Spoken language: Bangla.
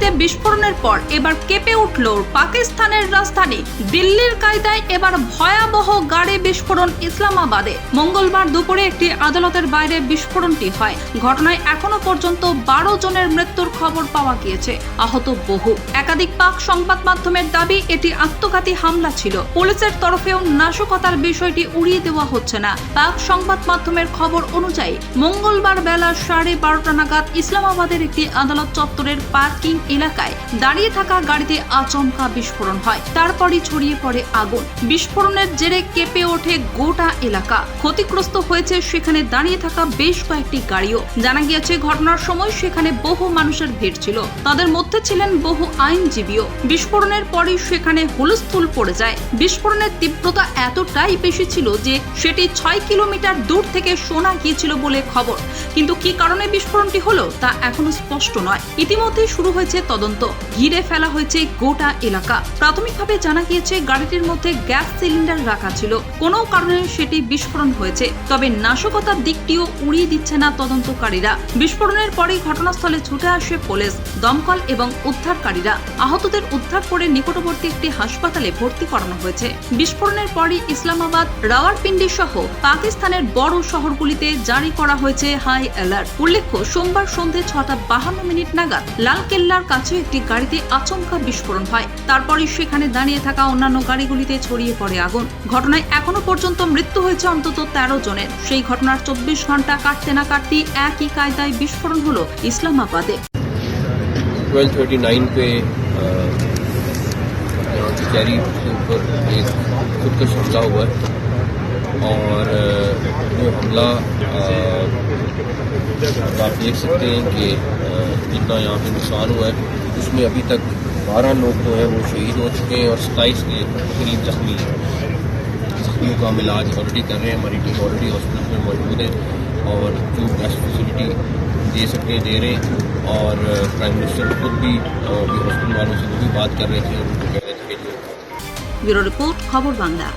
বিস্ফোরণের পর এবার কেঁপে উঠল পাকিস্তানের রাজধানী দিল্লির কায়দায় এবার ভয়াবহ গাড়ি বিস্ফোরণ ইসলামাবাদে। মঙ্গলবার দুপুরে একটি আদালতের বাইরে বিস্ফোরণটি হয়। ঘটনায় এখনও পর্যন্ত বারো জনের মৃত্যুর খবর পাওয়া গিয়েছে। আহত বহু। একাধিক পাক সংবাদ মাধ্যমের দাবি, এটি আত্মঘাতী হামলা ছিল। পুলিশের তরফেও নাশকতার বিষয়টি উড়িয়ে দেওয়া হচ্ছে না। পাক সংবাদ মাধ্যমের খবর অনুযায়ী মঙ্গলবার বেলা সাড়ে বারোটা নাগাদ ইসলামাবাদের একটি আদালত চত্বরের পার্কিং এলাকায় দাঁড়িয়ে থাকা গাড়িতে আচমকা বিস্ফোরণ হয়। তারপরই ছড়িয়ে পড়ে আগুন। বিস্ফোরণের জেরে কেঁপে ওঠে গোটা এলাকা। ক্ষতিগ্রস্ত হয়েছে সেখানে দাঁড়িয়ে থাকা বেশ কয়েকটি গাড়িও। জানা গিয়েছে, ঘটনার সময় সেখানে বহু মানুষের ভিড় ছিল। তাদের মধ্যে ছিলেন বহু আইনজীবীও। বিস্ফোরণের পরই সেখানে হুলস্থুল পড়ে যায়। বিস্ফোরণের তীব্রতা এতটাই বেশি ছিল যে সেটি ছয় কিলোমিটার দূর থেকে শোনা গিয়েছিল বলে খবর। কিন্তু কি কারণে বিস্ফোরণটি হলো তা এখনও স্পষ্ট নয়। ইতিমধ্যে শুরু হয়েছে তদন্ত। ঘিরে ফেলা হয়েছে গোটা এলাকা। প্রাথমিকভাবে জানা গিয়েছে, গাড়িটির মধ্যে গ্যাস সিলিন্ডার রাখা ছিল। কোনো কারণে সেটি বিস্ফোরণ হয়েছে। তবে নাশকতার দিকটিও উড়িয়ে দিচ্ছে না তদন্তকারীরা। বিস্ফোরণের পরেই ঘটনাস্থলে ছুটে আসে পুলিশ, দমকল এবং উদ্ধারকারীরা। আহতদের উদ্ধার করে নিকটবর্তী একটি হাসপাতালে ভর্তি করানো হয়েছে। বিস্ফোরণের পরই ইসলামাবাদ, রাওয়ারপিন্ডি সহ পাকিস্তানের বড় শহরগুলিতে জারি করা হয়েছে হাই অ্যালার্ট। উল্লেখ্য, সোমবার সন্ধে ছটা বাহান্ন মিনিট নাগাদ লালকেল্লার কাছে একটি গাড়িতে আচমকা বিস্ফোরণ হয় তারপরই সেখানে দাঁড়িয়ে থাকা অন্যান্য গাড়িগুলিতে ছড়িয়ে পড়ে আগুন ঘটনায় এখনো পর্যন্ত মৃত্যু হয়েছে অন্তত তেরো জনের সেই ঘটনার চব্বিশ ঘন্টা কাটতে না কাটতেই একই কায়দায় বিস্ফোরণ হলো ইসলামাবাদে 1239 पे अ, यहाँ की कैरी के ऊपर एक खुदकश हमला हुआ है और अ, वो हमला तो आप देख सकते हैं कि जितना यहाँ पे नुकसान हुआ है, उसमें अभी तक बारह लोग जो है वो शहीद हो चुके हैं और सताईस के करीब जख्मी हैं। जख्मियों का हम इलाज ऑलरेडी कर रहे हैं, हमारी टीम ऑलरेडी हॉस्पिटल में मौजूद है और जो बेस्ट फैसिलिटी दे सकते हैं, दे रहे हैं। और प्राइम मिनिस्टर खुद भी हॉस्पिटल वालों से भी बात कर रहे थे रहे थे ब्यूरो रिपोर्ट खबर बांग्ला।